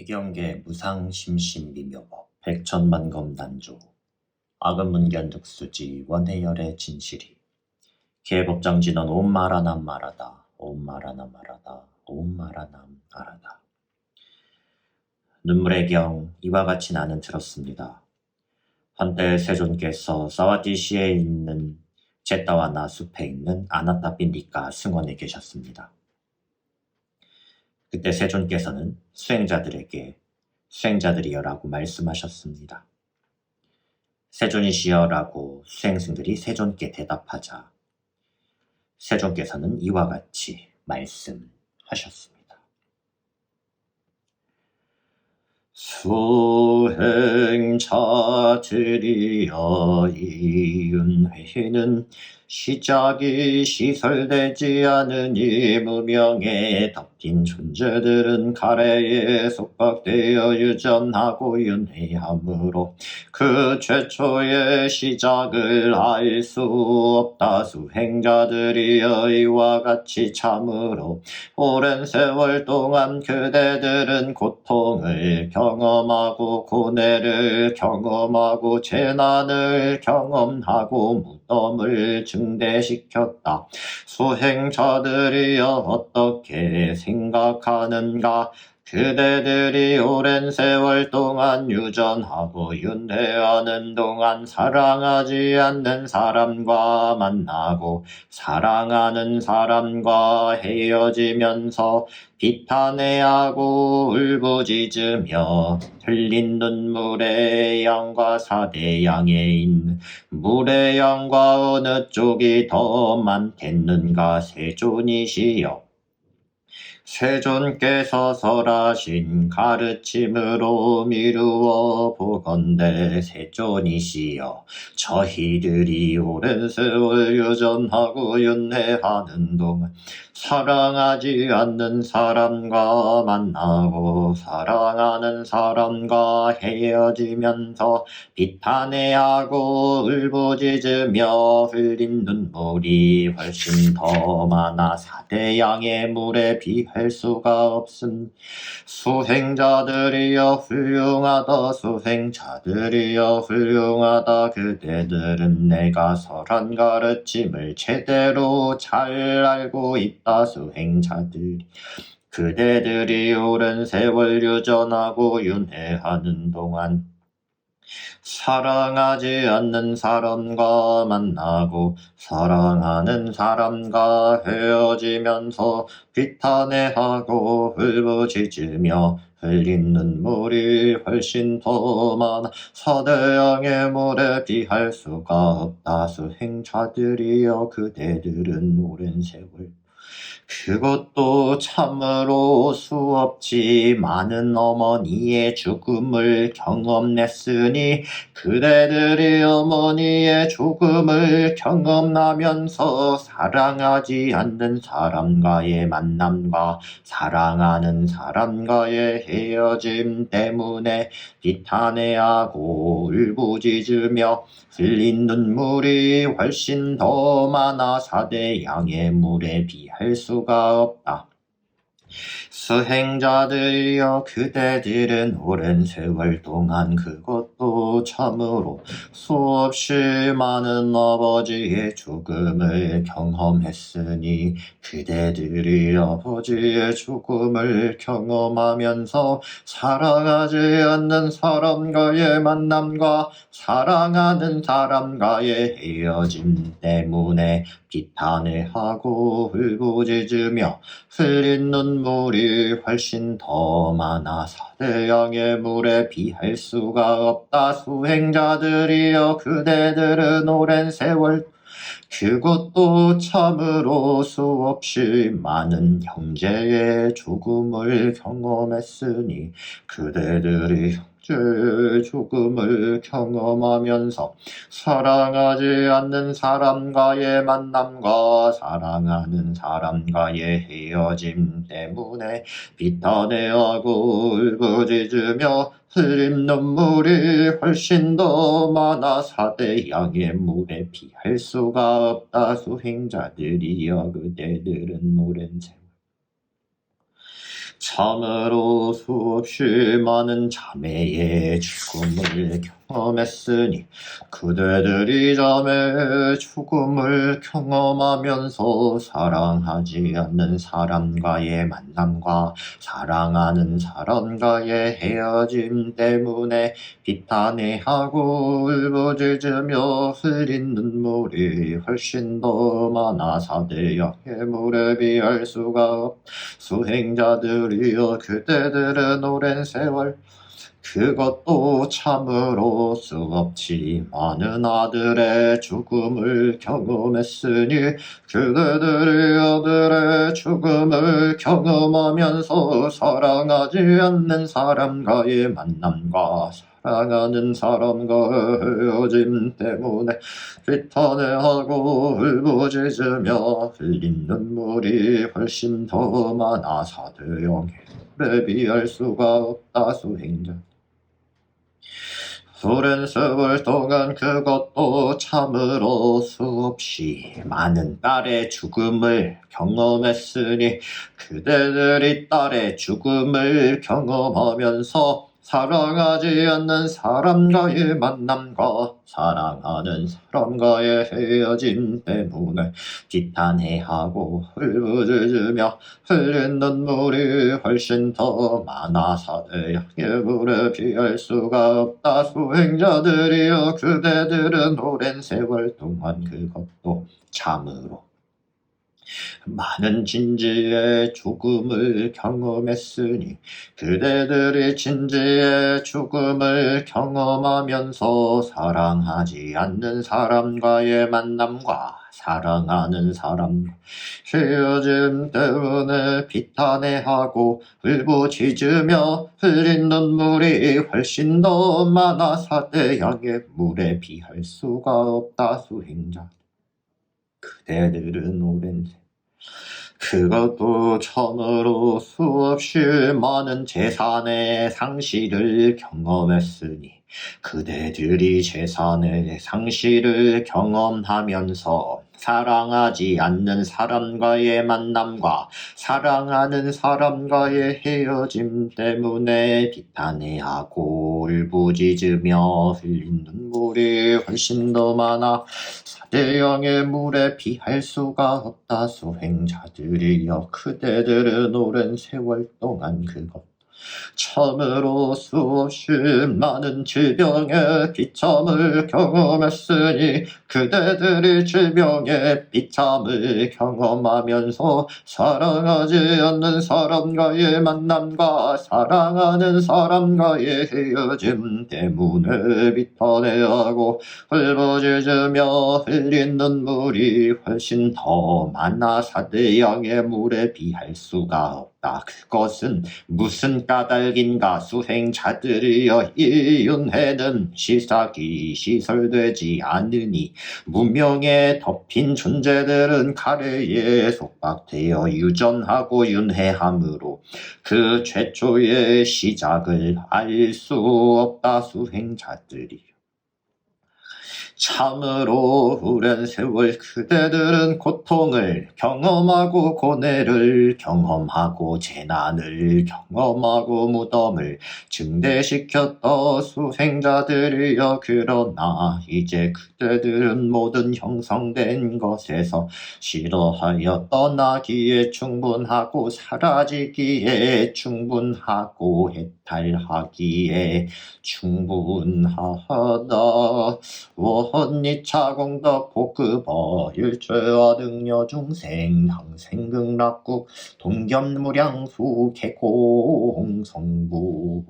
해경계 무상심신미묘법 백천만검단조 악은문견득수지 원해열의 진실이 계법장진원 옴마라남 마라다 옴마라남 마라다 옴마라남 아라다 눈물의 경 이와 같이 나는 들었습니다. 한때 세존께서 사와디시에 있는 제따와나 숲에 있는 아나타빈디카 승원에 계셨습니다. 그때 세존께서는 수행자들에게 수행자들이여라고 말씀하셨습니다. 세존이시여라고 수행승들이 세존께 대답하자 세존께서는 이와 같이 말씀하셨습니다. 수행자들이여 이윤회는 시작이 시설되지 않으니 무명에 덮인 존재들은 가래에 속박되어 유전하고 윤회함으로 그 최초의 시작을 알 수 없다. 수행자들이여 이와 같이 참으로 오랜 세월 동안 그대들은 고통을 경험하고 고뇌를 경험하고 재난을 경험하고 무덤을 증 대시켰다. 수행자들이여 어떻게 생각하는가? 그대들이 오랜 세월 동안 유전하고 윤회하는 동안 사랑하지 않는 사람과 만나고 사랑하는 사람과 헤어지면서 비탄해하고 울부짖으며 흘린 눈물의 양과 사대 양에 있는 물의 양과 어느 쪽이 더 많겠는가 세존이시여 세존께서 설하신 가르침으로 미루어 보건대 세존이시여 저희들이 오랜 세월 유전하고 윤회하는 동안 사랑하지 않는 사람과 만나고 사랑하는 사람과 헤어지면서 비탄해하고 울부짖으며 흘린 눈물이 훨씬 더 많아 사대양의 물에 비할 수가 없음. 수행자들이여 훌륭하다. 수행자들이여 훌륭하다. 그대들은 내가 설한 가르침을 제대로 잘 알고 있다. 수행자들이. 그대들이 오랜 세월 유전하고 윤회하는 동안 사랑하지 않는 사람과 만나고 사랑하는 사람과 헤어지면서 비탄해하고 울부짖으며 흘린 눈물이 훨씬 더 많아 서대양의 물에 비할 수가 없다. 수행자들이여 그대들은 오랜 세월 그것도 참으로 수없지 많은 어머니의 죽음을 경험했으니 그대들이 어머니의 죽음을 경험하면서 사랑하지 않는 사람과의 만남과 사랑하는 사람과의 헤어짐 때문에 비탄해하고 울부짖으며 흘린 눈물이 훨씬 더 많아 사대 양의 물에 비할 수가 없다. 수행자들이여 그대들은 오랜 세월 동안 그것도 참으로 수없이 많은 아버지의 죽음을 경험했으니 그대들이 아버지의 죽음을 경험하면서 사랑하지 않는 사람과의 만남과 사랑하는 사람과의 헤어짐 때문에 비탄해하고 울부짖으며 흘린 눈물이 훨씬 더 많아 사대양의 물에 비할 수가 없다. 수행자들이여 그대들은 오랜 세월 그것도 참으로 수없이 많은 형제의 죽음을 경험했으니 그대들이 죽음을 경험하면서 사랑하지 않는 사람과의 만남과 사랑하는 사람과의 헤어짐 때문에 비탄해하고 울부짖으며 흘린 눈물이 훨씬 더 많아 사대 양의 물에 피할 수가 없다. 수행자들이여 그대들은 오랜 세월 참으로 수없이 많은 자매의 죽음을 경험했으니 그대들이 자매의 죽음을 경험하면서 사랑하지 않는 사람과의 만남과 사랑하는 사람과의 헤어짐 때문에 비탄해하고 울부짖으며 흘린 눈물이 훨씬 더 많아 사대역의 물에 비할 수가 없. 수행자들이여 그대들은 오랜 세월 그것도 참으로 수없지 많은 아들의 죽음을 경험했으니 그대들이 아들의 죽음을 경험하면서 사랑하지 않는 사람과의 만남과 사랑하는 사람과 헤어짐 때문에 비탄해하고 울부짖으며 흘린 눈물이 훨씬 더 많아 사대형에 비할 수가 없다 수행자 오랜 세월 동안 그것도 참으로 수없이 많은 딸의 죽음을 경험했으니 그대들이 딸의 죽음을 경험하면서 사랑하지 않는 사람과의 만남과 사랑하는 사람과의 헤어짐 때문에 비탄해하고 울부짖으며 흘린 눈물이 훨씬 더 많아 사대양의 물에 비할 수가 없다. 수행자들이여 그대들은 오랜 세월 동안 그것도 참으로 많은 진지의 죽음을 경험했으니 그대들이 진지의 죽음을 경험하면서 사랑하지 않는 사람과의 만남과 사랑하는 사람. 헤어짐 때문에 비탄해하고 울부짖으며 흘린 눈물이 훨씬 더 많아 사대양의 물에 비할 수가 없다 수행자. 그대들은 오랜 세 그것도 처음으로 수없이 많은 재산의 상실을 경험했으니 그대들이 재산의 상실을 경험하면서 사랑하지 않는 사람과의 만남과 사랑하는 사람과의 헤어짐 때문에 비탄해 하고 울부짖으며 흘린 눈물이 훨씬 더 많아 사 대형의 물에 비할 수가 없다 수행자들이여 그대들은 오랜 세월 동안 그것 참으로 수없이 많은 질병의 비참을 경험했으니 그대들이 질병의 비참을 경험하면서 사랑하지 않는 사람과의 만남과 사랑하는 사람과의 헤어짐 때문에 비탄해하고 울부짖으며 흘린 눈물이 훨씬 더 많아 사대양의 물에 비할 수가 없다. 그것은 무슨 까닭인가 수행자들이여 이윤회는 시삭이 시설되지 않으니 무명에 덮인 존재들은 가래에 속박되어 유전하고 윤회함으로 그 최초의 시작을 알 수 없다 수행자들이 참으로 오랜 세월 그대들은 고통을 경험하고 고뇌를 경험하고 재난을 경험하고 무덤을 증대시켰던 수행자들이여 그러나 이제 그대들은 모든 형성된 것에서 싫어하여 떠나기에 충분하고 사라지기에 충분하고 해 탈하기에 충분하다 원니 차공덕 복급어 일죄와 등여 중생 항생극락국 동견무량수 개공 성불도